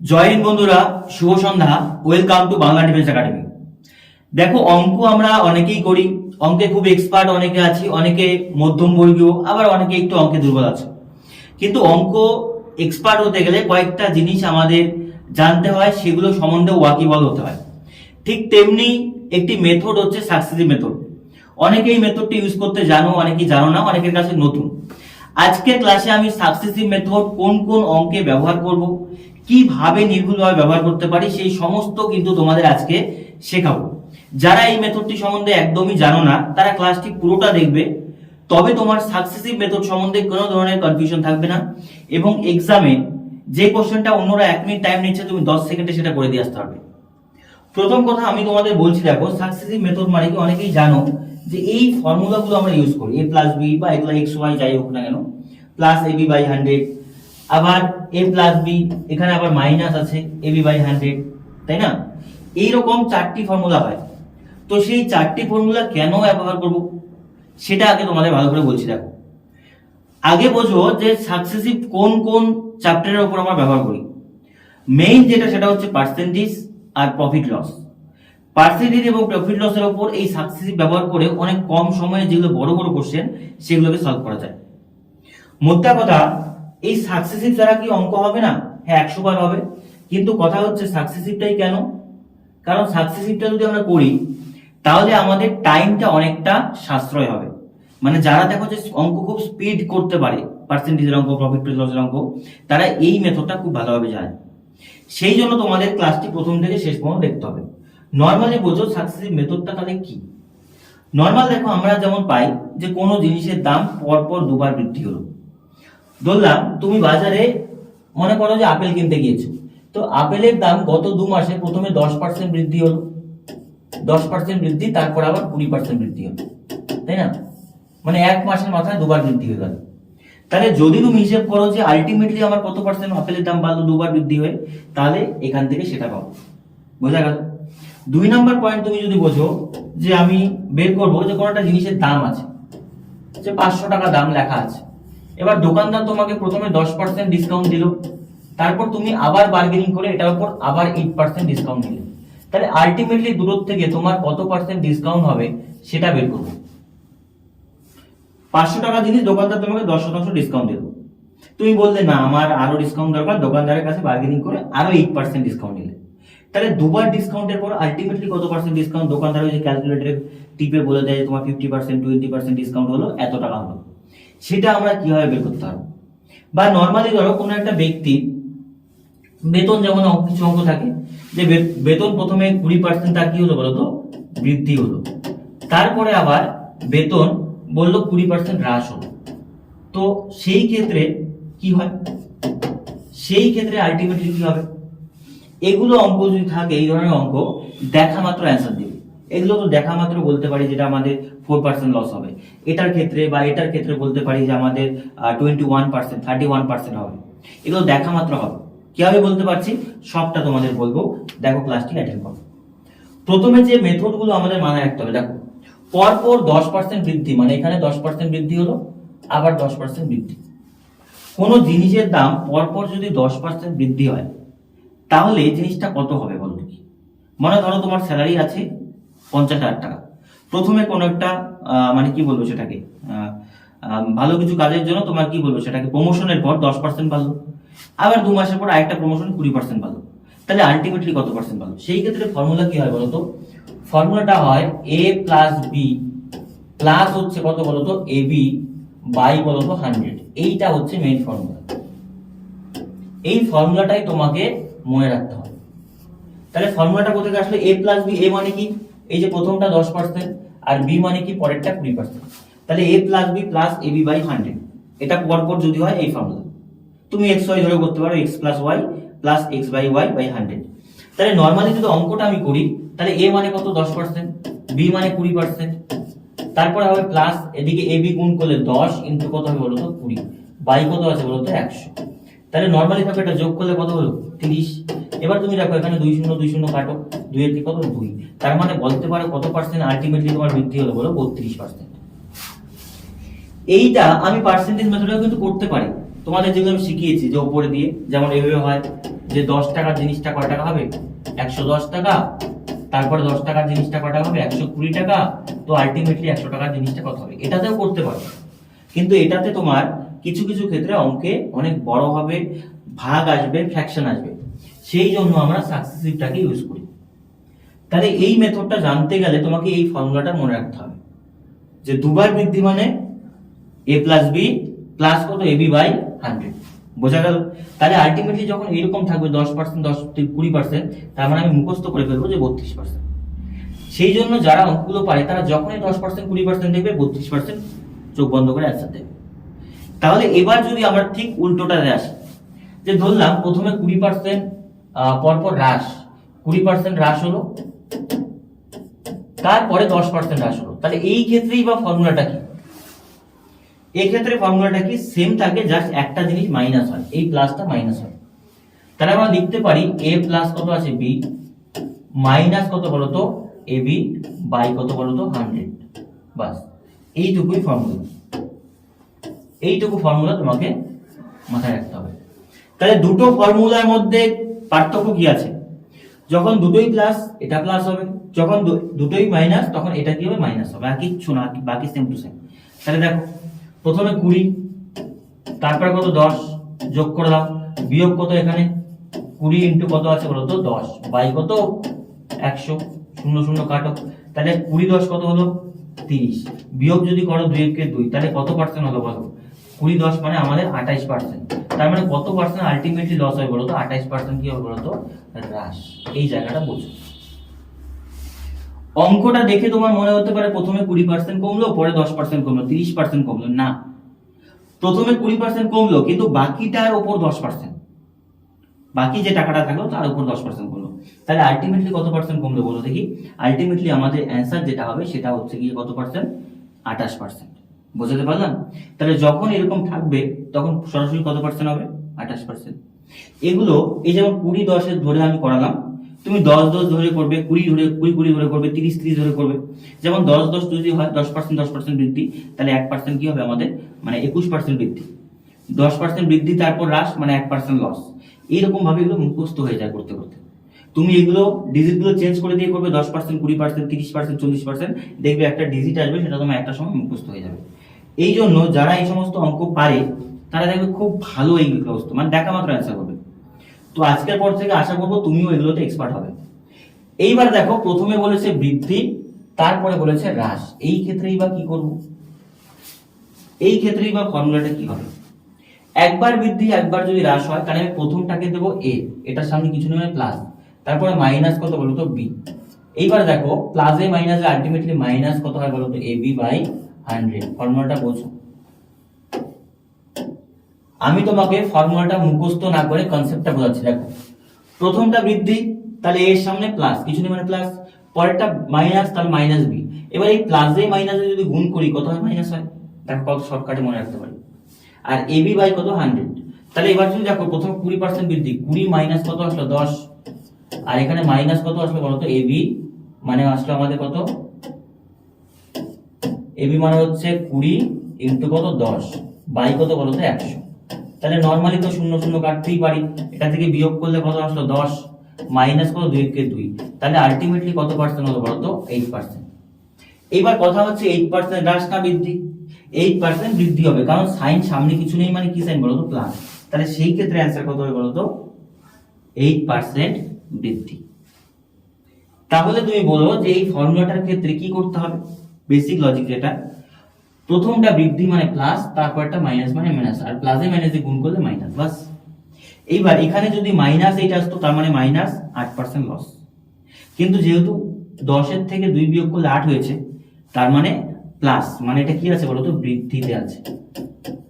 জয় বন্ধুরা, শুভ সন্ধ্যা welcome to Bangla defence academy দেখো, অঙ্ক আমরা অনেকেই করি, অঙ্কে খুব এক্সপার্ট অনেকে আছি, অনেকে মধ্যম বর্গীয় আবার অনেকে একটু অঙ্কে দুর্বল আছে। কিন্তু অঙ্ক এক্সপার্ট হতে গেলে কয়েকটা জিনিস আমাদের জানতে হয়, সেগুলো সম্বন্ধে ওয়াকিবল হতে হয়। ঠিক তেমনি একটি মেথড হচ্ছে সাকসেসিভ মেথড অনেকে এই মেথডটি ইউজ করতে জানো, অনেকেই জানো না, অনেকের কাছে নতুন। আজকের ক্লাসে আমি সাকসেসিভ মেথড কোন কোন অঙ্কে ব্যবহার করব কীভাবে নির্ভুলভাবে ব্যবহার করতে পারি সেই সমস্ত কিন্তু তোমাদের আজকে শেখাবো। যারা এই মেথডটি সম্বন্ধে একদমই জানো না, তারা ক্লাসটি পুরোটা দেখবে। তবে তোমার সাকসেসিভ মেথড সম্বন্ধে কোনো ধরনের কনফিউশন থাকবে না। এবং এক্সামে যে কোশ্চেনটা অন্যরা এক মিনিট টাইম নিচ্ছে, তুমি দশ সেকেন্ডে সেটা করে দিয়ে আসতে পারবে। প্রথম কথা আমি তোমাদের বলছি দেখো সাকসেসিভ মেথড মানে কি অনেকেই জানো যে এই ফর্মুলাগুলো আমরা ইউজ করি। এ প্লাস বি বা এগুলো এক্স ওয়াই যাই হোক না কেন plus A B by hundred আবার এ প্লাস বি এখানে আবার মাইনাস আছে এ বি বাই হান্ড্রেড তাই না? এইরকম চারটি ফর্মুলা হয়। তো সেই চারটি ফর্মুলা কেন ব্যবহার করব? সেটা আগে তোমাদের ভালো করে বলছি, দেখো। আগে বোঝো যে সাকসেসিভ কোন কোন চ্যাপ্টারের উপর আমরা ব্যবহার করি। মেইন যেটা, সেটা হচ্ছে পার্সেন্টেজ আর প্রফিট লস পার্সেন্টেজ এবং প্রফিট লসের উপর এই সাকসেসিভ ব্যবহার করে অনেক কম সময়ে যেগুলো বড় বড় কোশ্চেন সেগুলোকে সলভ করা যায়। মোদ্দা কথা এই সাকসেসিভ ছাড়া কি অঙ্ক হবে না? হ্যাঁ একশো বার হবে। কিন্তু কথা হচ্ছে সাকসেসিভটাই কেন? কারণ সাকসেসিভটা যদি আমরা করি, তাহলে আমাদের টাইমটা অনেকটা সাশ্রয় হবে। মানে যারা দেখো যে অঙ্ক খুব স্পিড করতে পারে পার্সেন্টেজের অঙ্ক প্রফিট লসের অঙ্ক, তারা এই মেথডটা খুব ভালোভাবে জানে। সেই জন্য তোমাদের ক্লাসটি প্রথম থেকে শেষ পর্যন্ত দেখতে হবে। নর্মালি বোঝো সাকসেসিভ মেথডটা তাহলে কি? নর্মাল দেখো, আমরা যেমন পাই যে কোনো জিনিসের দাম পরপর দুবার বৃদ্ধি হলো। ধরলাম তুমি বাজারে মনে করো যে আপেল কিনতে গিয়েছো। তো আপেলের দাম গত দু মাসে প্রথমে দশ পার্সেন্ট বৃদ্ধি হলো। দশ পার্সেন্ট বৃদ্ধি, তারপর আবার কুড়ি পার্সেন্ট বৃদ্ধি হলো। তাই না? মানে এক মাসের মাথায় দুবার বৃদ্ধি হয়ে গেল। তাহলে যদি তুমি হিসেব করো যে আলটিমেটলি আমার কত পার্সেন্ট আপেলের দাম বাড়লো, দুবার বৃদ্ধি হয়ে, তাহলে এখান থেকে সেটা পাবো। বোঝা গেল? দুই নাম্বার পয়েন্ট তুমি যদি বোঝো যে আমি বের করব যে কোনো একটা জিনিসের দাম আছে। যে পাঁচশো টাকা দাম লেখা আছে। এবার দোকানদার তোমাকে প্রথমে দশ পার্সেন্ট ডিসকাউন্ট দিল, তারপর তুমি আবার বার্গেনিং করে এটার উপর আবার এইট পার্সেন্ট ডিসকাউন্ট দিলে তাহলে আলটিমেটলি দূরত থেকে তোমার কত পার্সেন্ট ডিসকাউন্ট হবে সেটা বের করব। পাঁচশো টাকা জিনিস দোকানদার তোমাকে দশ শতাংশ ডিসকাউন্ট দেবো তুমি বললে, না, আমার আরও ডিসকাউন্ট দরকার। দোকানদারের কাছে বার্গেনিং করে আরও এইট পার্সেন্ট ডিসকাউন্ট নিলে। তাহলে দুবার ডিসকাউন্টের পর আলটিমেটলি কত পার্সেন্ট ডিসকাউন্ট দোকানদার ওই যে ক্যালকুলেটরে টিপে বলে দেয়, তোমার fifty percent twenty percent discount হলো, এত টাকা হলো। সেটা আমরা কীভাবে বের করতে পারব? বা নর্মালি ধরো কোনো একটা ব্যক্তি বেতন যেমন কিছু অঙ্ক থাকে, যে বেতন প্রথমে কুড়ি পার্সেন্ট তার কি হলো বলতো? বৃদ্ধি হলো। তারপরে আবার বেতন বলল কুড়ি পার্সেন্ট হ্রাস হলো। তো সেই ক্ষেত্রে কি হয়? সেই ক্ষেত্রে আলটিমেটলি কি হবে? এগুলো অঙ্ক যদি থাকে, এই ধরনের অঙ্ক, দেখা মাত্র অ্যান্সার দিবে। এগুলো তো দেখা মাত্র বলতে পারি যেটা আমাদের ফোর পার্সেন্ট লস হবে। এটার ক্ষেত্রে বা এটার ক্ষেত্রে বলতে পারি যে আমাদের twenty one percent thirty one percent হবে। এগুলো দেখা মাত্র হবে। কীভাবে বলতে পারছি? সবটা তোমাদের বলব। দেখো ক্লাসটি অ্যাটেন্ড করো। প্রথমে যে মেথডগুলো আমাদের মাথায় রাখতে হবে, দেখো। পরপর দশ পার্সেন্ট বৃদ্ধি মানে এখানে দশ পার্সেন্ট বৃদ্ধি হলো, আবার দশ পার্সেন্ট বৃদ্ধি। কোনো জিনিসের দাম পরপর যদি দশ পার্সেন্ট বৃদ্ধি হয়, তাহলে জিনিসটা কত হবে বলো দেখি। মনে ধরো তোমার স্যালারি আছে পঞ্চাশ হাজার টাকা। প্রথমে কোনো একটা মানে কি বলব সেটাকে ভালো কিছু কাজের জন্য তোমার কি বলব সেটাকে প্রমোশনের পর দশ পার্সেন্ট বাড়লো। আবার দু মাসের পর আরেকটা প্রমোশন কুড়ি পার্সেন্ট বাড়লো। তাহলে আলটিমেটলি কত পার্সেন্ট বাড়লো? সেই ক্ষেত্রে ফর্মুলা কি হয় বলতো? ফর্মুলাটা হয় এ প্লাস বি প্লাস হচ্ছে কত বলতো? এ বি বাই বলতো হান্ড্রেড এইটা হচ্ছে মেইন ফর্মুলা এই ফর্মুলাটাই তোমাকে মনে রাখতে হবে। তাহলে ফর্মুলাটা কোথায় আসলে? এ প্লাস বি এ মানে কি? এই যে প্রথমটা দশ পার্সেন্ট আর বি মানে কি পরেরটা কুড়ি পার্সেন্ট তাহলে A plus B plus A B by hundred এটা পরপর যদি হয়, এই ফর্মুলা তুমি এক্স ওয়াই ধরে করতে পারো X plus Y plus X by Y by hundred তাহলে নর্মালি যদি অঙ্কটা আমি করি, তাহলে এ মানে কত? দশ পার্সেন্ট বি মানে কুড়ি পার্সেন্ট তারপরে হবে প্লাস এদিকে এ বি গুণ করলে দশ ইন্টু কত হবে বলতো? কুড়ি। বাই কত আছে বলতো? একশো। তাহলে নর্মালি ভাবে এটা যোগ করলে কত হলো? তিরিশ। এবার তুমি দেখো এখানে দুই শূন্য দুই শূন্য কাটো। দুই এর থেকে কত? দুই। তার মানে বলতে পারো কত পার্সেন্ট আলটিমেটলি তোমার বৃদ্ধি হলো বলো? বত্রিশ পার্সেন্ট এইটা আমি পার্সেন্টেজ মেথডেও কিন্তু করতে পারি। তোমাদের যেগুলো আমি শিখিয়েছি যে ওপরে দিয়ে, যেমন এভাবে হয় যে দশ টাকার জিনিসটা কয় টাকা হবে? একশো দশ টাকা। তারপরে দশ টাকার জিনিসটা কয় টাকা হবে? একশো কুড়ি টাকা। তো আলটিমেটলি একশো টাকার জিনিসটা কত হবে? এটাতেও করতে পারো। কিন্তু এটাতে তোমার কিছু কিছু ক্ষেত্রে অঙ্কে অনেক বড় হবে ভাগ আসবে ফ্র্যাকশন আসবে। সেই জন্য আমরা সাকসেসিভটাকে ইউজ করি। তাহলে এই মেথডটা জানতে গেলে তোমাকে এই ফর্মুলাটা মনে রাখতে হবে। যে দুবার বৃদ্ধি মানে এ প্লাস বি প্লাস কত? এ বি বাই হান্ড্রেড বোঝা গেল? তাহলে আলটিমেটলি যখন এরকম থাকবে, দশ পার্সেন্ট দশ, কুড়ি পার্সেন্ট তার মানে আমি মুখস্থ করে ফেলব যে বত্রিশ পার্সেন্ট সেই জন্য যারা অঙ্কগুলো পারে, তারা যখনই দশ পার্সেন্ট কুড়ি পার্সেন্ট দেখবে, বত্রিশ পার্সেন্ট চোখ বন্ধ করে অ্যান্সার দেবে। তাহলে এবার যদি আমরা ঠিক উল্টোটাতে আসি, যে ধরলাম প্রথমে কুড়ি পার্সেন্ট পরপর হ্রাস। কুড়ি পার্সেন্ট হ্রাস হলো, তারপরে দশ পার্সেন্ট হ্রাস হলো। তাহলে এই ক্ষেত্রেই বা ফর্মুলাটা কি? এই ক্ষেত্রে ফর্মুলাটা কি? সেম থাকে জাস্ট একটা জিনিস মাইনাস হয়। এই প্লাসটা মাইনাস হয়। তাহলে আমরা লিখতে পারি এ প্লাস কত আছে বি মাইনাস কত বলতো? এ বি বাই কত বলতো? হান্ড্রেড বাস, এইটুকুই ফর্মুলা এইটুকু ফর্মুলা তোমাকে মাথায় রাখতে হবে। তাহলে দুটো ফর্মুলার মধ্যে পার্থক্য কি আছে? যখন দুটোই প্লাস এটা প্লাস হবে। যখন দুটোই মাইনাস তখন এটা কি হবে? মাইনাস হবে। আর কিচ্ছু না, বাকি সেম টু সেম তাহলে দেখো, প্রথমে কুড়ি, তারপরে কত? দশ। যোগ করে দাও। বিয়োগ কত এখানে? কুড়ি ইন্টু কত আছে বলো তো? দশ। বাই কত? একশো। শূন্য শূন্য কাটো। তাহলে কুড়ি দশ কত হলো? তিরিশ। বিয়োগ যদি করো দুই কে দুই, তাহলে কত পার্সেন্ট হলো বলো? কুড়ি দশ মানে আমাদের আঠাইশ পার্সেন্ট তার মানে কত পার্সেন্ট আলটিমেটলি লস হয় বলো তো আঠাইশ পার্সেন্ট কি হবে বলো তো হ্রাস। এই জায়গাটা বোঝো অঙ্কটা দেখে তোমার মনে হতে পারে প্রথমে কুড়ি পার্সেন্ট কমলো, পরে দশ পার্সেন্ট কমলো, তিরিশ পার্সেন্ট কমলো। না। প্রথমে কুড়ি পার্সেন্ট কমলো, কিন্তু বাকিটার ওপর দশ পার্সেন্ট বাকি যে টাকাটা থাকল, তার উপর দশ পার্সেন্ট কমলো। তাহলে আলটিমেটলি কত পার্সেন্ট কমলো বলো দেখি? আলটিমেটলি আমাদের অ্যান্সার যেটা হবে, সেটা হচ্ছে গিয়ে কত পার্সেন্ট আঠাশ পার্সেন্ট বোঝাতে পারলাম? তাহলে যখন এরকম থাকবে, তখন সরাসরি কত পার্সেন্ট হবে? আঠাশ পার্সেন্ট এগুলো, এই যেমন কুড়ি দশের ধরে আমি করালাম, তুমি দশ দশ ধরে করবে, কুড়ি ধরে, কুড়ি কুড়ি ধরে করবে, তিরিশ তিরিশ ধরে করবে। যেমন দশ দশ যদি হয়, দশ পার্সেন্ট দশ পার্সেন্ট বৃদ্ধি, তাহলে এক পার্সেন্ট কি হবে আমাদের? মানে একুশ পার্সেন্ট বৃদ্ধি। দশ পার্সেন্ট বৃদ্ধি, তারপর হ্রাস মানে এক পার্সেন্ট লস এইরকম ভাবে এগুলো মুখস্থ হয়ে যায় করতে করতে। তুমি এগুলো ডিজিটগুলো চেঞ্জ করে দিয়ে করবে, দশ পার্সেন্ট কুড়ি পার্সেন্ট তিরিশ পার্সেন্ট চল্লিশ পার্সেন্ট দেখবে একটা ডিজিট আসবে, সেটা তোমার একটা সময় মুখস্থ হয়ে যাবে। এই জন্য যারা এই সমস্ত অঙ্ক পারে, তারা দেখবে খুব ভালো এই মুখস্থ মানে দেখা মাত্র অ্যান্সার করবে। তো আজকের পর থেকে আশা করব তুমিও এগুলোতে এক্সপার্ট হবে। এইবার দেখো, প্রথমে বলেছে বৃদ্ধি, তারপরে বলেছে হ্রাস। এই ক্ষেত্রেই বা কি করব? এই ক্ষেত্রেই বা ফর্মুলাটা কি হবে? একবার বৃদ্ধি, একবার যদি হ্রাস হয়, তাহলে আমি প্রথমটাকে দেবো এ এটার সামনে কিছু নেই প্লাস তারপরে মাইনাস কত বলো তো বি এইবার দেখো প্লাসে মাইনাসে আলটিমেটলি মাইনাস কত হয় বলো তো এ বি বাই হান্ড্রেড ফর্মুলাটা বোঝো। আমি তোমাকে ফর্মুলাটা মুখস্থ না করে কনসেপ্টটা বোঝাচ্ছি, দেখো। প্রথমটা বৃদ্ধি, তাহলে এর সামনে প্লাস কিছু নেই মানে প্লাস পরেরটা মাইনাস তাহলে মাইনাস বি এবার এই প্লাসে মাইনাসে যদি গুণ করি, কত হয় মাইনাস হয়? দেখো কত শর্টকাটে মনে রাখতে পারি। আর এবি বাই কত? হান্ড্রেড তাহলে এবার যদি দেখো, প্রথম কুড়ি পার্সেন্ট বৃদ্ধি। কুড়ি মাইনাস কত আসলো? দশ। আর এখানে মাইনাস কত আসলো বলতো এবি মানে আসলো আমাদের কত? এবি মানে হচ্ছে কুড়ি ইন্টু কত? দশ। বাই কত? বলতো একশো। তাহলে নর্মালি তো শূন্য শূন্য কাটতেই পারি। এটা থেকে বিয়োগ করলে কত আসলো? দশ। মাইনাস কত? দুই কে দুই। তাহলে আলটিমেটলি কত পার্সেন্ট হলো বলতো? এইট পার্সেন্ট এইবার কথা হচ্ছে এইট পার্সেন্ট হ্রাস না বৃদ্ধি। এইট পার্সেন্ট বৃদ্ধি হবে। কারণ সাইন সামনে কিছু নেই মানে কি সাইন বলতো? প্লাস। তাহলে সেই ক্ষেত্রে অ্যান্সার কত হবে বলতো? এইট পার্সেন্ট বৃদ্ধি। তাহলে তুমি বলো যে এই ফর্মুলাটার ক্ষেত্রে কি করতে হবে? বেসিক লজিক যেটা প্রথমটা বৃদ্ধি মানে প্লাস তারপরটা মাইনাস মানে মাইনাস আর প্লাসে মাইনাসে গুণ করলে মাইনাস বাস। এইবার এখানে যদি মাইনাস এইটা আসতো, তার মানে মাইনাস আট পার্সেন্ট লস কিন্তু যেহেতু দশের থেকে দুই বিয়োগ করলে আট হয়েছে, তার মানে প্লাস মানে এটা কি আছে বলতো? বৃদ্ধিতে আছে।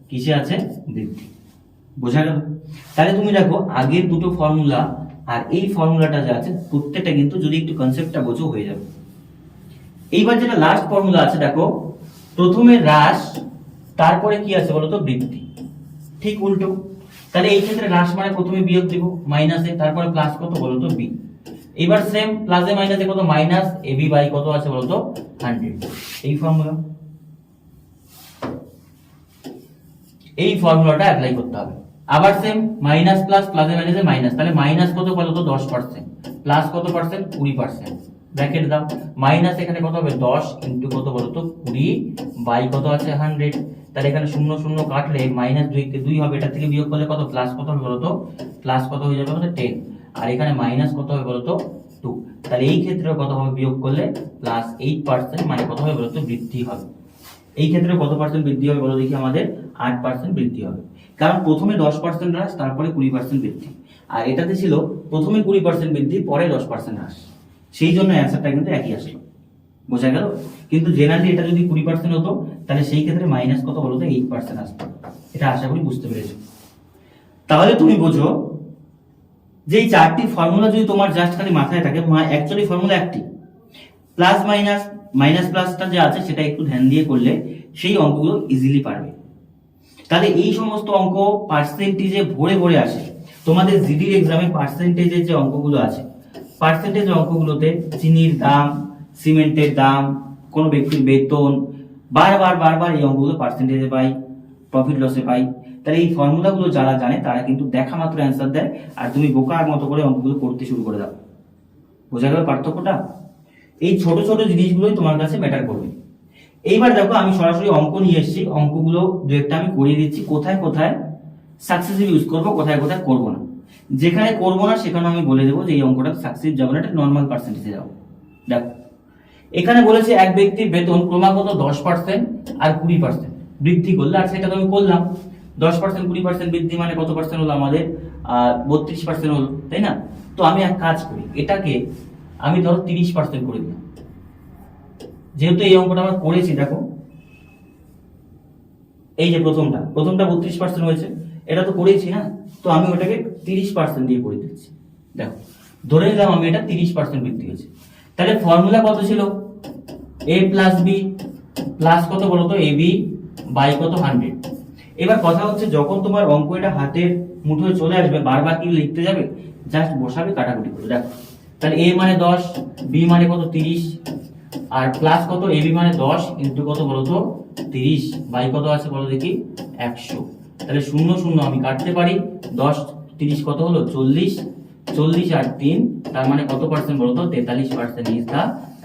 কিসে আছে? বৃদ্ধি। বোঝা গেল? তাহলে তুমি দেখো, আগের দুটো ফর্মুলা আর এই ফর্মুলাটা যা আছে, প্রত্যেকটা কিন্তু যদি একটু কনসেপ্টটা বোঝো হয়ে যাবে। এইবার যেটা লাস্ট ফর্মুলা আছে, দেখো, প্রথমে হ্রাস, তারপরে কি আছে বলতো? বৃদ্ধি। ঠিক উল্টো। তাহলে এই ক্ষেত্রে হ্রাস মানে প্রথমে বিয়োগ দিব মাইনাসে তারপরে প্লাস কত বলতো? বি এবার সেম প্লাসে মাইনাসে কত? মাইনাস এ বি বাই কত আছে বলতো? হান্ড্রেড এই ফর্মুলা এই ফর্মুলাটা অ্যাপ্লাই করতে হবে। আবার সেম মাইনাস প্লাস প্লাসে মাইনাসে মাইনাস তাহলে মাইনাস কত বলো তো দশ পার্সেন্ট প্লাস কত পার্সেন্ট কুড়ি পার্সেন্ট ব্র্যাকেট দাও। মাইনাস এখানে কত হবে? দশ ইন্টু কত বলো তো? কুড়ি। বাই কত আছে? হান্ড্রেড। তাহলে এখানে শূন্য শূন্য কাটলে মাইনাস দুই দুই হবে। এটা থেকে বিয়োগ করলে কত? প্লাস কত হবে বলো তো? প্লাস কত হয়ে যাবে আমাদের টেন। আর এখানে মাইনাস কত হবে বলো তো? টু। তাহলে এই ক্ষেত্রে কত হবে বিয়োগ করলে? প্লাস এইট পার্সেন্ট মানে কত হবে বলো তো? বৃদ্ধি হবে। এই ক্ষেত্রে কত পার্সেন্ট বৃদ্ধি হবে বলো দেখি আমাদের? আট পার্সেন্ট বৃদ্ধি হবে। কারণ প্রথমে দশ পার্সেন্ট হ্রাস, তারপরে কুড়ি পার্সেন্ট বৃদ্ধি। আর এটাতে ছিল প্রথমে কুড়ি পার্সেন্ট বৃদ্ধি, পরে দশ পার্সেন্ট হ্রাস। সেই জন্য অ্যান্সারটা কিন্তু একই আসলো। বোঝা গেল? কিন্তু জেনারেলি এটা যদি কুড়ি পার্সেন্ট হতো, তাহলে সেই ক্ষেত্রে মাইনাস কত বলো তো? এইট পার্সেন্ট আসতো। এটা আশা করি বুঝতে পেরেছ। তাহলে তুমি বোঝো যে এই চারটি ফর্মুলা যদি তোমার জাস্ট খালি মাথায় থাকে অ্যাকচুয়ালি ফর্মুলা একটি। প্লাস মাইনাস মাইনাস প্লাসটা যে আছে, সেটা একটু ধ্যান দিয়ে করলে সেই অঙ্কগুলো ইজিলি পারবে। তাহলে এই সমস্ত অঙ্ক পার্সেন্টেজে ভরে ভরে আসে। তোমাদের জিডির এক্সামে পার্সেন্টেজের যে অঙ্কগুলো আছে পার্সেন্টেজ অঙ্কগুলোতে চিনির দাম, সিমেন্টের দাম, কোনো ব্যক্তির বেতন, বারবার বারবার এই অঙ্কগুলো পার্সেন্টেজে পাই প্রফিট লসে পাই। তাহলে এই ফর্মুলাগুলো যারা জানে, তারা কিন্তু দেখা মাত্র অ্যান্সার দেয়, আর তুমি বোকার মতো করে অঙ্কগুলো করতে শুরু করে দাও। বোঝা গেল পার্থক্যটা? এই ছোট ছোট জিনিসগুলোই তোমার কাছে ম্যাটার করবে। এইবার দেখো, আমি সরাসরি অঙ্ক নিয়ে এসেছি। অঙ্কগুলো দু একটা আমি করিয়ে দিচ্ছি। কোথায় কোথায় সাকসেসিভ ইউজ করব, কোথায় কোথায় করব না। যেখানে করব না, সেখানে আমি বলে দেবো যে এই অঙ্কটা সাকসেস যাব না, এটা নর্মাল পার্সেন্টেজে যাব। দেখো, এখানে বলেছে এক ব্যক্তির বেতন ক্রমাগত দশ পার্সেন্ট আর কুড়ি পার্সেন্ট বৃদ্ধি করলে, আর সেটা তো আমি করলাম। দশ পার্সেন্ট কুড়ি পার্সেন্ট বৃদ্ধি মানে কত পার্সেন্ট হলো আমাদের? বত্রিশ পার্সেন্ট হলো, তাই না? তো আমি এক কাজ করি, এটাকে আমি ধরো তিরিশ পার্সেন্ট করে দিলাম। যেহেতু এই অঙ্কটা আমরা করেছি, দেখো। এই যে প্রথমটা প্রথমটা বত্রিশ পার্সেন্ট হয়েছে। এটা তো করেছি না তো আমি ওটাকে তিরিশ পার্সেন্ট দিয়ে করে দিচ্ছি দেখো, ধরে নিলাম আমি এটা তিরিশ পার্সেন্ট বৃদ্ধি হয়েছে তাহলে ফর্মুলা কত ছিল? এ প্লাস বি প্লাস কত বলো তো? এ বি বাই কত? হান্ড্রেড এবার কথা হচ্ছে, যখন তোমার অঙ্ক এটা হাতের মুঠোয় চলে আসবে, বারবার কি লিখতে যাবে? জাস্ট বসাবে, কাটাকুটি করে দেখো, তাহলে এ মানে দশ বি মানে কত? তিরিশ। আর প্লাস কত? এ বি মানে দশ ইন্টু কত বলো তো? তিরিশ। বাই কত আছে বলো দেখি? একশো। তাহলে শূন্য শূন্য আমি কাটতে পারি। দশ, তিরিশ কত হলো? চল্লিশ। চল্লিশ আর তিন, তার মানে কত পার্সেন্ট বলতো? তেতাল্লিশ percent is the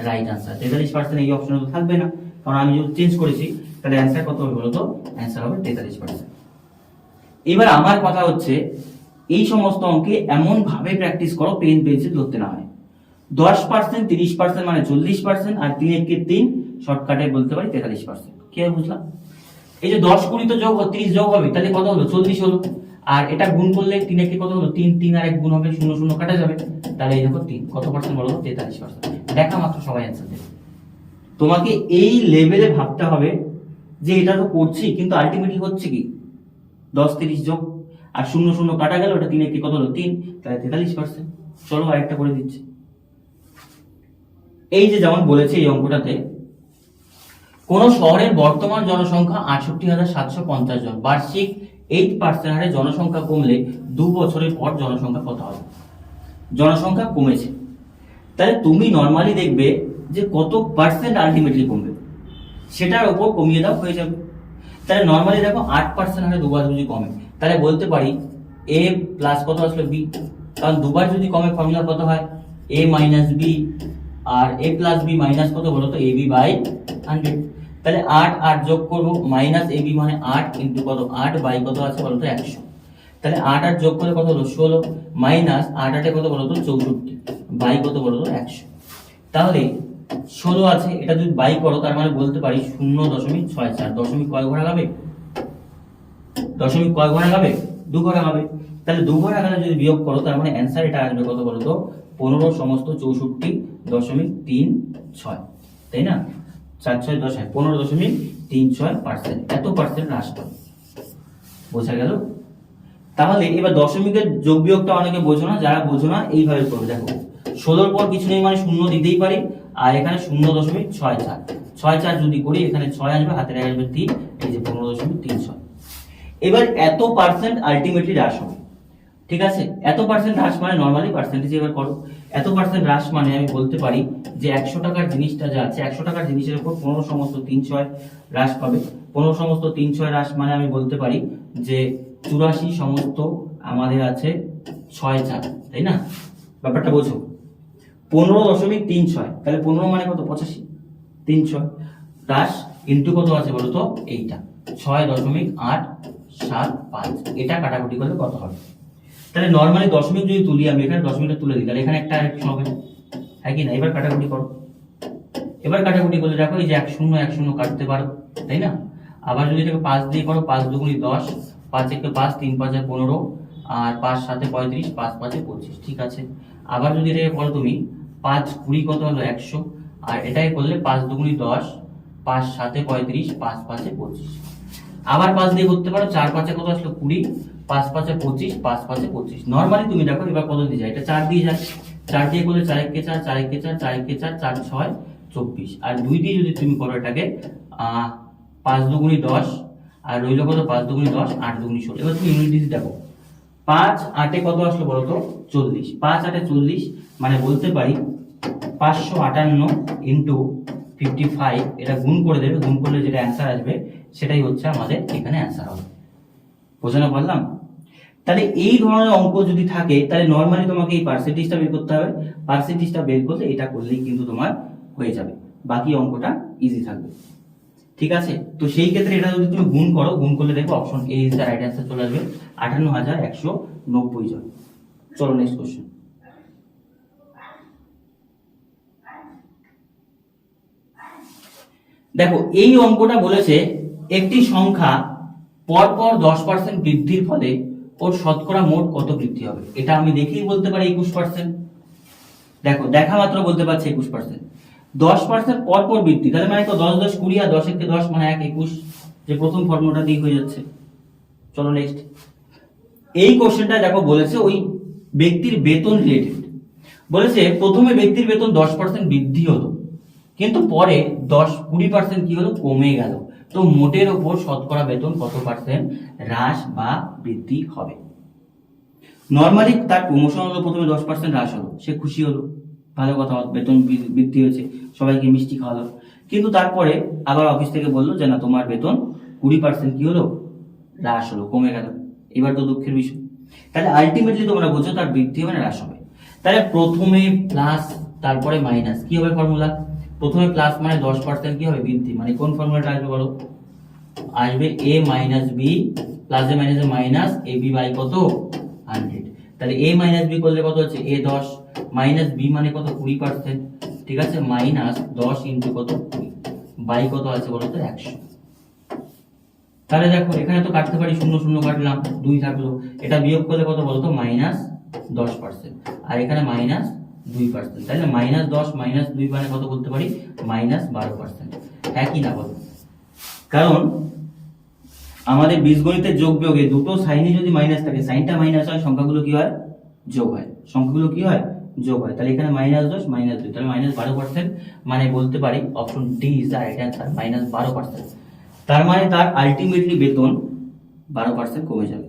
right answer তেতাল্লিশ পার্সেন্ট এই অপশনে তো থাকবে না। কারণ আমি যদি চেঞ্জ করেছি, তাহলে অ্যান্সার কত হবে বলতো? অ্যান্সার হবে তেতাল্লিশ পার্সেন্ট এবার আমার কথা হচ্ছে, এই সমস্ত অঙ্কে এমন ভাবে প্র্যাকটিস করো পেন পেন্সিল ধরতে না হয়। দশ পার্সেন্ট তিরিশ পার্সেন্ট মানে চল্লিশ পার্সেন্ট আর তিন একে তিন শর্টকাটে বলতে পারি তেতাল্লিশ পার্সেন্ট কে বুঝলাম? এই যে দশ কুড়ি তো যোগ তিরিশ যোগ হবে, তাহলে কত হলো চল্লিশ হলো। আর এটা গুণ করলে তিন একে কত হলো তিন তিন আর এক গুণ হবে, শূন্য শূন্য কাটা যাবে। তাহলে এই দেখো তিন। কত পার্সেন্ট বলো তেতাল্লিশ পার্সেন্ট দেখা মাত্র সবাই অ্যান্সার দেবে। তোমাকে এই লেভেলে ভাবতে হবে যে এটা তো করছি, কিন্তু আলটিমেটলি হচ্ছে কি? দশ, তিরিশ যোগ আর শূন্য শূন্য কাটা গেল, ওটা তিন একে কত হলো? তিন। তাহলে তেতাল্লিশ পার্সেন্ট চলো আরেকটা করে দিচ্ছি। এই যে যেমন বলেছে এই অঙ্কটাতে কোন শহরের বর্তমান জনসংখ্যা আটষট্টি হাজার সাতশো পঞ্চাশ জন। বার্ষিক এইট পার্সেন্ট হারে জনসংখ্যা কমলে দু বছরের পর জনসংখ্যা কত হবে? জনসংখ্যা কমেছে। তাহলে তুমি নর্মালি দেখবে যে কত পার্সেন্ট আলটিমেটলি কমবে। সেটার ওপর কমিয়ে দাও, হয়ে যাবে। তাহলে নর্মালি দেখো আট পার্সেন্ট হারে দুবার যদি কমে, তাহলে বলতে পারি এ প্লাস কত আসলে বি কারণ দুবার যদি কমে ফর্মুলা কত হয়? এ মাইনাস বি আর এ প্লাস বি মাইনাস কত বলো তো এ বি বাই হান্ড্রেড তাহলে আট আট যোগ করব মাইনাস এ বি মানে আট ইন্টু কত? আট বাই কত আছে বলো তো একশো। তাহলে আট আট যোগ করে কত হলো? ষোলো। মাইনাস আট, আটে কত বলো তো চৌষট্টি। বাই কত বলো তো একশো। তাহলে ষোলো আছে, এটা যদি বাই করো, তার মানে বলতে পারি শূন্য দশমিক ছয় চার। দশমিক কয় ঘোড়া গাবে? দশমিক কয় ঘোড়া গাবে? দু ঘোড়া গাবে। তাহলে দু ঘোড়া গেলে যদি বিয়োগ করো, তার মানে অ্যান্সার এটা আসবে কত বলো তো পনেরো সমস্ত চৌষট্টি দশমিক তিন ছয়। তাই না? চার ছয় দশ হয় পনেরো দশমিক তিন ছয় পার্সেন্ট এত পার্সেন্ট হ্রাস বোঝা গেল? তাহলে এবার দশমিকের যোগ বিয়োগটা অনেকে বোঝো না, যারা বোঝো না, এইভাবে করবে। দেখো, ষোলোর পর কিছু নেই মানে শূন্য দিতেই পারি, আর এখানে শূন্য দশমিক ছয় চার। ছয় চার যদি করি, এখানে ছয় আসবে, হাতের এক আসবে তিন, এই যে পনেরো দশমিক তিন ছয়। এবার এত পার্সেন্ট আলটিমেটলি হ্রাস হবে, ঠিক আছে? এত পার্সেন্ট হ্রাস মানে নর্মালি পার্সেন্টেজ এবার করো। এত পার্সেন্ট হ্রাস মানে আমি বলতে পারি যে একশো টাকার জিনিসটা যা আছে, একশো টাকার জিনিসের উপর পনেরো সমস্ত তিন ছয় হ্রাস পাবে। পনেরো সমস্ত তিন ছয় হ্রাস মানে আমি বলতে পারি যে চুরাশি সমস্ত আমাদের আছে ছয় চার, তাই না? ব্যাপারটা বোঝো। পনেরো দশমিক তিন ছয়, তাহলে পনেরো মানে কত? পঁচাশি। তিন ছয়। দাস ইন্টু কত আছে বলো তো এইটা। ছয় দশমিক আট সাত পাঁচ। এটা কাটাকুটি করলে কত হবে? তাহলে নর্মালি দশমিক যদি তুলি, আমি এখানে দশমিকটা তুলে দিই, তাহলে এখানে একটা আরেকশো হবে। হ্যাঁ কি না? এবার কাটাকুটি করো। এবার কাটাকুটি করলে দেখো, এই যে এক শূন্য এক শূন্য কাটতে পারো, তাই না? আবার যদি এটাকে পাঁচ দিয়ে করো, পাঁচ দুগুণি দশ, পাঁচ একে পাঁচ, তিন পাঁচে পনেরো, আর পাঁচ সাথে পঁয়ত্রিশ, পাঁচ পাঁচে পঁচিশ, ঠিক আছে? আবার যদি এটাকে করো তুমি, পাঁচ কুড়ি কত হলো? একশো। আর এটাকে করলে পাঁচ দুগুণি দশ, পাঁচ সাথে পঁয়ত্রিশ, পাঁচ পাঁচে পঁচিশ। আবার পাঁচ দিয়ে করতে পারো, চার পাঁচে কত আসলো? কুড়ি, পাঁচ পাঁচে পঁচিশ, পাঁচ পাঁচে পঁচিশ। নর্মালি তুমি দেখো এবার কত দিয়ে যায়? এটা চার দিয়ে যায়। চার দিয়ে করলে চার একে চার চার একে চার চার একে চার চার ছয়, চব্বিশ। আর দুই দিয়ে যদি তুমি করো এটাকে পাঁচ দুগুণি দশ, আর রইল কত? পাঁচ দুগুণি দশ, আট দুগুণি ষোলো। এবার তুমি ইউনিট ডিজিট দেখো। পাঁচ আটে কত আসলো বলো তো? চল্লিশ। পাঁচ আটে চল্লিশ মানে বলতে পারি পাঁচশো আটান্ন ইন্টু ফিফটি ফাইভ এটা গুণ করে দেবে, গুণ করলে যেটা অ্যান্সার আসবে সেটাই হচ্ছে আমাদের এখানে অ্যান্সার হবে। বোঝানো পারলাম তাহলে এই ধরনের অঙ্ক যদি থাকে, তাহলে নর্মালি তোমাকে এই পার্সেন্টেজটা বের করতে হবে। পার্সেন্টেজটা বের করলে এটা করলেই কিন্তু তোমার হয়ে যাবে। বাকি অঙ্কটা ইজি থাকবে। ঠিক আছে? তো সেই ক্ষেত্রে এটা যদি তুমি গুণ করো, গুণ করলে দেখো option A is the right answer চলে আসবে। আটান্ন হাজার একশো নব্বই জন। চলো নেক্সট কোশ্চেন দেখো, এই অঙ্কটা বলেছে একটি সংখ্যা পরপর দশ পার্সেন্ট বৃদ্ধির ফলে ওর শতকরা মোট কত বৃদ্ধি হবে? এটা আমি দেখেই বলতে পারি একুশ পার্সেন্ট দেখো, দেখা মাত্র বলতে পারছি একুশ পার্সেন্ট দশ পার্সেন্ট পর পর বৃদ্ধি, তাহলে মানে তো দশ দশ কুড়ি আর দশ একটি দশ মানে এক একুশ, যে প্রথম ফর্মুলাটা দিয়ে হয়ে যাচ্ছে। চলো নেক্সট এই কোশ্চেনটা দেখো বলেছে ওই ব্যক্তির বেতন রিলেটেড বলেছে, প্রথমে ব্যক্তির বেতন দশ পার্সেন্ট বৃদ্ধি হলো, কিন্তু পরে দশ, কুড়ি পার্সেন্ট কি হলো? কমে গেল। তো মোটের ওপর শতকরা বেতন কত পার্সেন্ট হ্রাস বা বৃদ্ধি হবে? নর্মালি তার প্রমোশন হলো প্রথমে দশ পার্সেন্ট হ্রাস হলো, সে খুশি হলো, ভালো কথা, বেতন বৃদ্ধি হয়েছে, সবাইকে মিষ্টি খাওয়ালো। কিন্তু তারপরে আবার অফিস থেকে বলল যে, না, তোমার বেতন কুড়ি পার্সেন্ট কি হলো? হ্রাস হলো, কমে গেল। এবার তো দুঃখের বিষয়। তাহলে আলটিমেটলি তোমরা বোঝো তার বৃদ্ধি হবে না হ্রাস হবে। তাহলে প্রথমে প্লাস তারপরে মাইনাস কি হবে ফর্মুলা প্রথমে প্লাস মানে দশ পার্সেন্ট কি হবে? বৃদ্ধি। মানে কোন ফর্মুলাটা আসবে বলো? আসবে A minus B plus A minus minus A B by কত? হান্ড্রেড তাহলে এ মাইনাস বি করলে কত হচ্ছে? এ দশ। মাইনাস বি মানে কত? কুড়ি পার্সেন্ট ঠিক আছে? মাইনাস দশ ইন্টু কত? কুড়ি। বাই কত আছে বলো তো? একশো। তাহলে দেখো, এখানে তো কাটতে পারি, শূন্য শূন্য কাটলাম, দুই থাকল। এটা বিয়োগ করলে কত বলতো মাইনাস দশ পার্সেন্ট আর এখানে মাইনাস দুই পার্সেন্ট তাহলে মাইনাস দশ মাইনাস দুই মানে কত বলতে পারি? মাইনাস বারো পার্সেন্ট একই না বলো। কারণ আমাদের বীজগণিতের যোগ বিয়োগে দুটো সাইনে যদি মাইনাস থাকে, সাইনটা মাইনাস হয়, সংখ্যাগুলো কি হয়? যোগ হয়। সংখ্যাগুলো কি হয়? যোগ হয়। তাহলে এখানে মাইনাস দশ মাইনাস দুই। তাহলে মাইনাস বারো পার্সেন্ট মানে বলতে পারি option D is the right answer minus বারো পার্সেন্ট তার মানে তার আলটিমেটলি বেতন বারো পার্সেন্ট কমে যাবে।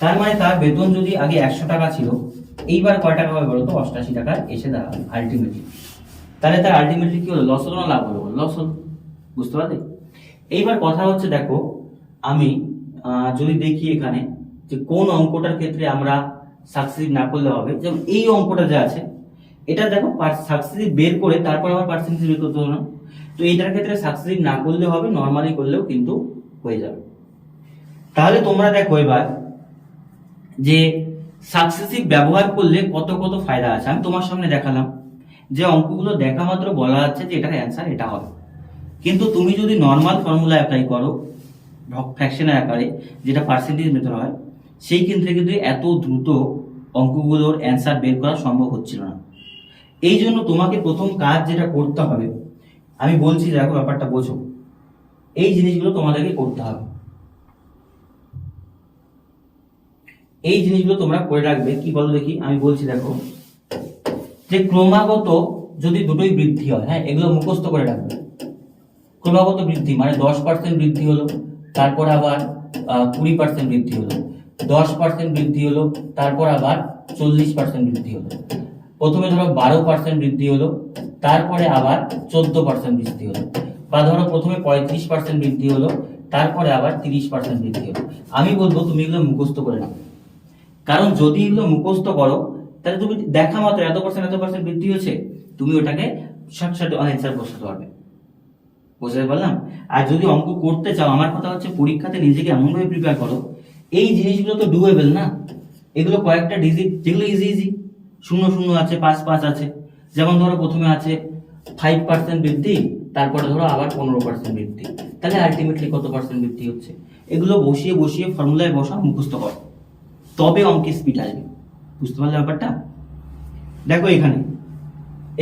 তার মানে তার বেতন যদি আগে একশো টাকা ছিল এইবার কয় টাকা হবে বলতো? অষ্টাশি টাকা এসে দাঁড়াবে আলটিমেটলি তাহলে তার আলটিমেটলি কি হলো? লস হলো না লাভ হলো? লস হলো। বুঝতে পারলে? এইবার কথা হচ্ছে, দেখো, আমি যদি দেখি এখানে যে কোন অঙ্কটার ক্ষেত্রে আমরা সাকসেস না করলে হবে, যেমন এই অঙ্কটা যে আছে, এটা দেখো সাকসেস বের করে তারপর আবার পার্সেন্টেজ বের করতে না। তো এইটার ক্ষেত্রে সাকসেস না করলে হবে নর্মালি করলেও কিন্তু হয়ে যাবে। তাহলে তোমরা দেখো এবার যে সাকসেসিভ ব্যবহার করলে কত কত ফায়দা আছে? আমি তোমার সামনে দেখালাম। যে অঙ্কগুলো দেখা মাত্র বলা যাচ্ছে যে এটার অ্যান্সার এটা হবে। কিন্তু তুমি যদি নর্মাল ফর্মুলা অ্যাপ্লাই করো ফ্র্যাকশনের আকারে, যেটা পার্সেন্টেজ মেথড হয়, সেই ক্ষেত্রে কিন্তু এত দ্রুত অঙ্কগুলোর অ্যান্সার বের করা সম্ভব হচ্ছিল না। এই জন্য তোমাকে প্রথম কাজ যেটা করতে হবে, আমি বলছি, দেখো ব্যাপারটা বোঝো। এই জিনিসগুলো তোমাদেরকে করতে হবে। এই জিনিসগুলো তোমরা করে রাখবে। কি বলো দেখি? আমি বলছি দেখো, যে ক্রমাগত যদি দুটোই বৃদ্ধি হয় হ্যাঁ এগুলো মুখস্থ করে রাখবে। ক্রমাগত বৃদ্ধি মানে দশ পার্সেন্ট বৃদ্ধি হলো, তারপর আবার কুড়ি পার্সেন্ট বৃদ্ধি হলো। দশ পার্সেন্ট বৃদ্ধি হলো, তারপর আবার চল্লিশ পার্সেন্ট বৃদ্ধি হলো। প্রথমে ধরো বারো পার্সেন্ট বৃদ্ধি হলো, তারপরে আবার চোদ্দ পার্সেন্ট বৃদ্ধি হলো। বা ধরো প্রথমে পঁয়ত্রিশ পার্সেন্ট বৃদ্ধি হলো, তারপরে আবার তিরিশ পার্সেন্ট বৃদ্ধি হলো। আমি বলব তুমি এগুলো মুখস্থ করে নাও কারণ যদি এগুলো মুখস্থ করো, তাহলে তুমি দেখা মাত্র এত পার্সেন্ট এত পার্সেন্ট বৃদ্ধি হয়েছে তুমি ওটাকে শর্ট শর্ট অ্যান্সার বসাতে পারবে বুঝতে পারলাম? আর যদি অঙ্ক করতে চাও, আমার কথা হচ্ছে পরীক্ষাতে নিজেকে এমনভাবে প্রিপেয়ার করো, এই জিনিসগুলো তো ডুয়েবেল না। এগুলো কয়েকটা ডিজিট যেগুলো ইজি ইজি শূন্য শূন্য আছে, পাঁচ পাঁচ আছে। যেমন ধরো প্রথমে আছে ফাইভ পার্সেন্ট বৃদ্ধি, তারপরে ধরো আবার পনেরো পার্সেন্ট বৃদ্ধি। তাহলে আলটিমেটলি কত পার্সেন্ট বৃদ্ধি হচ্ছে? এগুলো বসিয়ে বসিয়ে ফর্মুলায় বসা মুখস্থ করো। তবে অঙ্কে স্পিড আসবে। বুঝতে পারলে ব্যাপারটা? দেখো এখানে।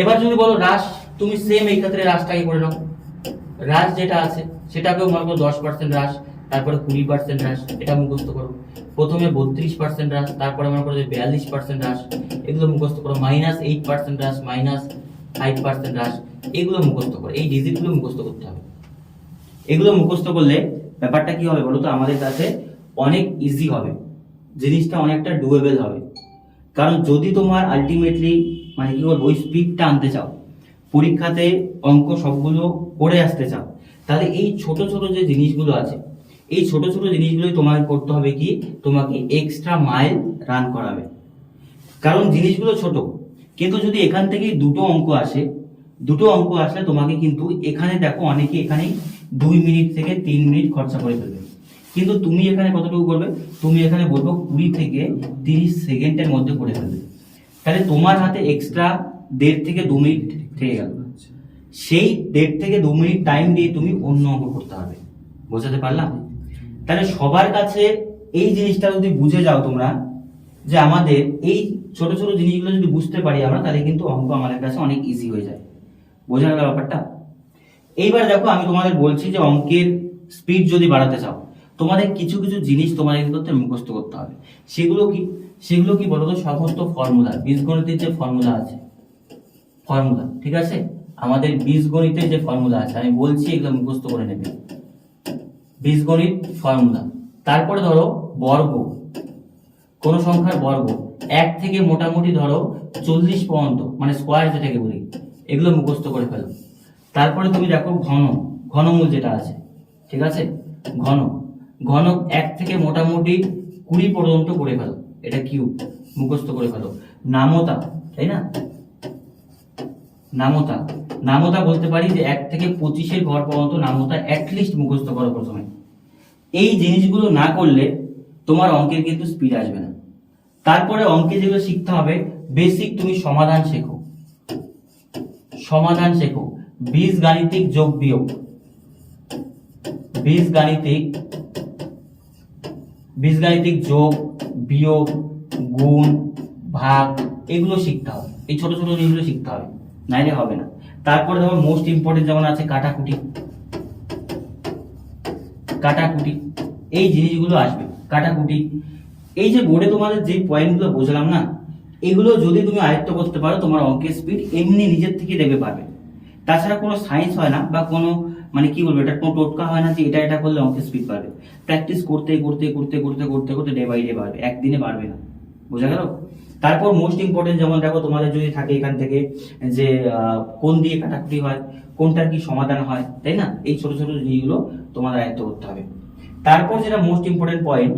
এবার যদি বলো হ্রাস, তুমি সেম এই ক্ষেত্রে হ্রাসটাকে করে নাও। হ্রাস যেটা আছে, সেটাকেও মনে করো দশ পার্সেন্ট হ্রাস, তারপরে কুড়ি পার্সেন্ট হ্রাস, এটা মুখস্থ করো। প্রথমে বত্রিশ পার্সেন্ট হ্রাস, তারপরে মনে করো যে বিয়াল্লিশ পার্সেন্ট হ্রাস, এগুলো মুখস্থ করো। মাইনাস এইট পার্সেন্ট হ্রাস মাইনাস ফাইভ পার্সেন্ট হ্রাস, এগুলো মুখস্থ করো। এই ডিজিটগুলো মুখস্থ করতে হবে। এগুলো মুখস্থ করলে ব্যাপারটা কি হবে বলো তো? আমাদের কাছে অনেক ইজি হবে। জিনিসটা অনেকটা ডুয়েবল হবে। কারণ যদি তোমার আলটিমেটলি মানে কি বলব, ওই স্পিডটা আনতে চাও, পরীক্ষাতে অঙ্ক সবগুলো করে আসতে চাও, তাহলে এই ছোট ছোট যে জিনিসগুলো আছে, এই ছোট ছোট জিনিসগুলোই তোমাকে করতে হবে কি? তোমাকে এক্সট্রা মাইল রান করাবে। কারণ জিনিসগুলো ছোট, কিন্তু যদি এখান থেকে দুটো অঙ্ক আসে, দুটো অঙ্ক আসলে তোমাকে কিন্তু এখানে দেখো অনেকে এখানে দুই মিনিট থেকে তিন মিনিট খরচা করে ফেলবে। কিন্তু তুমি এখানে কতটুকু করবে? তুমি এখানে বলব কুড়ি থেকে তিরিশ সেকেন্ডের মধ্যে করে ফেলবে। তাহলে তোমার হাতে এক্সট্রা দেড় থেকে দু মিনিট থেকে গেল। সেই দেড় থেকে দু মিনিট টাইম দিয়ে তুমি অন্য অঙ্ক করতে হবে। বোঝাতে পারলাম? তাহলে সবার কাছে এই জিনিসটা যদি বুঝে যাও তোমরা, যে আমাদের এই ছোট ছোট জিনিসগুলো যদি বুঝতে পারি আমরা, তাহলে কিন্তু অঙ্ক আমাদের কাছে অনেক ইজি হয়ে যায়। বোঝা গেল ব্যাপারটা? এইবার দেখো আমি তোমাদের বলছি যে অঙ্কের স্পিড যদি বাড়াতে চাও তোমাদের কিছু কিছু জিনিস তোমাদের করতে মুখস্থ করতে হবে। সেগুলো কি? সেগুলো কি বলতো? সমস্ত ফর্মুলা বীজগণিতের যে ফর্মুলা আছে। ফর্মুলা ঠিক আছে? আমাদের বীজগণিতের যে ফর্মুলা আছে, আমি বলছি এগুলো মুখস্থ করে নেবে। বীজগণিত ফর্মুলা তারপরে ধরো বর্গ। কোন সংখ্যার বর্গ, এক থেকে মোটামুটি ধরো চল্লিশ পর্যন্ত মানে স্কোয়ার যেটাকে বলি এগুলো মুখস্থ করে ফেলো। তারপরে তুমি দেখো ঘন, ঘনমূল যেটা আছে, ঠিক আছে? ঘন। ঘন এক থেকে মোটামুটি কুড়ি পর্যন্ত করে ফেলো। এটা কিউব, মুখস্থ করে ফেলো। নামতা, তাই না? নামতা। নামতা বলতে পারি যে এক থেকে পঁচিশের ঘর পর্যন্ত নামতা অ্যাটলিস্ট মুখস্থ করো প্রথমে। এই জিনিসগুলো না করলে তোমার অঙ্কের কিন্তু স্পিড আসবে না। তারপরে অঙ্কে যেগুলো শিখতে হবে বেসিক তুমি সমাধান শেখো। সমাধান শেখো। বীজ গাণিতিক যোগ বিয়োগ। বীজ গাণিতিক বীজগাণিতিক যোগ, বিয়োগ, গুণ, ভাগ, এগুলো শিখতে হবে। এই ছোট ছোট জিনিসগুলো শিখতে হবে, নাইলে হবে না। তারপরে ধরো মোস্ট ইম্পর্টেন্ট যেমন আছে কাটাকুটি। কাটাকুটি, এই জিনিসগুলো আসবে, কাটাকুটি। এই যে বোর্ডে তোমাদের যে পয়েন্টগুলো বোঝালাম না, এগুলো যদি তুমি আয়ত্ত করতে পারো, তোমার অঙ্কের স্পিড এমনি নিজের থেকে দেবে পারবে। তাছাড়া কোনো সায়েন্স হয় না বা কোনো মানে কি বলব, এটা কোনো টোটকা হয় না যে এটা এটা করলে অঙ্কের স্পিড পারবে প্র্যাকটিস করতে করতে করতে করতে করতে করতে ডে বাই ডে বাড়বে, একদিনে বাড়বে না। বোঝা গেল? তারপর মোস্ট ইম্পর্টেন্ট যেমন দেখো, তোমাদের যদি থাকে এখান থেকে যে কোন দিয়ে কাটাকুটি হয়, কোনটার কি সমাধান হয়, তাই না? এই ছোট ছোট জিনিসগুলো তোমাদের আয়ত্ত করতে হবে। তারপর যেটা মোস্ট ইম্পর্টেন্ট পয়েন্ট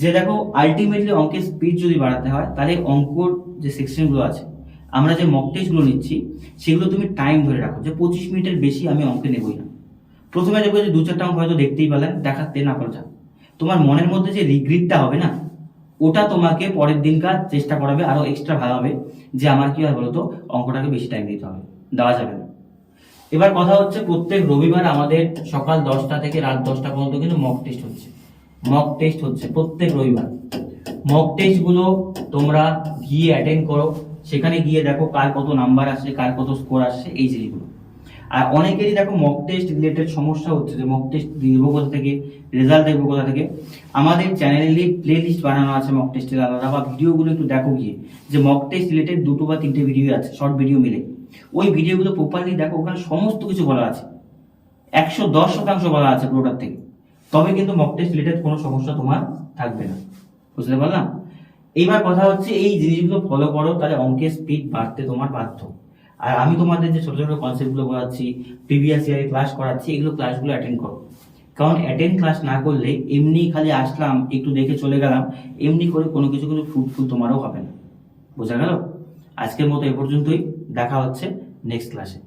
যে দেখো আলটিমেটলি অঙ্কের স্পিড যদি বাড়াতে হয়, তাহলে অঙ্কর যে সেকশনগুলো আছে, আমরা যে মক টেস্টগুলো নিচ্ছি, সেগুলো তুমি টাইম ধরে রাখো। যে পঁচিশ মিনিটের বেশি আমি অঙ্কে নেবই না। প্রথমে যে দু চারটা অঙ্ক হয়তো দেখতেই পেলেন দেখাতে না পারো তোমার মনের মধ্যে যে রিগ্রিটটা হবে না, ওটা তোমাকে পরের দিনকার চেষ্টা করাবে আরও এক্সট্রা ভালো হবে, যে আমার কি হয় বলতো, অঙ্কটাকে বেশি টাইম দিতে হবে, দেওয়া যাবে না। এবার কথা হচ্ছে প্রত্যেক রবিবার আমাদের সকাল দশটা থেকে রাত দশটা পর্যন্ত কিন্তু মক টেস্ট হচ্ছে। মক টেস্ট হচ্ছে প্রত্যেক রবিবার। মক টেস্টগুলো তোমরা গিয়ে অ্যাটেন্ড করো, সেখানে গিয়ে দেখো কার কত নাম্বার আসছে, কার কত স্কোর আসছে, এই জিনিসগুলো। আর অনেকেরই দেখো মক টেস্ট রিলেটেড সমস্যা হচ্ছে যে মক টেস্ট দিব কোথা থেকে রেজাল্ট দেখব কোথা থেকে। আমাদের চ্যানেলে প্লে লিস্ট বানানো আছে মক টেস্টের আলাদা, বা ভিডিওগুলো একটু দেখো গিয়ে, যে মক টেস্ট রিলেটেড দুটো বা তিনটে ভিডিও আছে শর্ট ভিডিও মিলে। ওই ভিডিওগুলো প্রপারলি দেখো, ওখানে সমস্ত কিছু বলা আছে। একশো দশ শতাংশ বলা আছে পুরোটার থেকে তবে কিন্তু মক টেস্ট রিলেটেড কোনো সমস্যা তোমার থাকবে না। বুঝতে পারলাম? এইবার কথা হচ্ছে, এই জিনিসগুলো ফলো করো, তাহলে অঙ্কের স্পিড বাড়তে তোমার বাধ্য। আর আমি তোমাদের যে ছোট ছোট কনসেপ্টগুলো বোঝাচ্ছি প্রিভিয়াস ইয়ারে ক্লাস করাচ্ছি, এগুলো ক্লাসগুলো অ্যাটেন্ড করো। কারণ অ্যাটেন্ড ক্লাস না করলে এমনি খালি আসলাম, একটু দেখে চলে গেলাম, এমনি করে কোনো কিছু কিছু ফ্রুটফুল তোমারও হবে না। বোঝা গেল? আজকের মতো এ পর্যন্তই। দেখা হচ্ছে নেক্সট ক্লাসে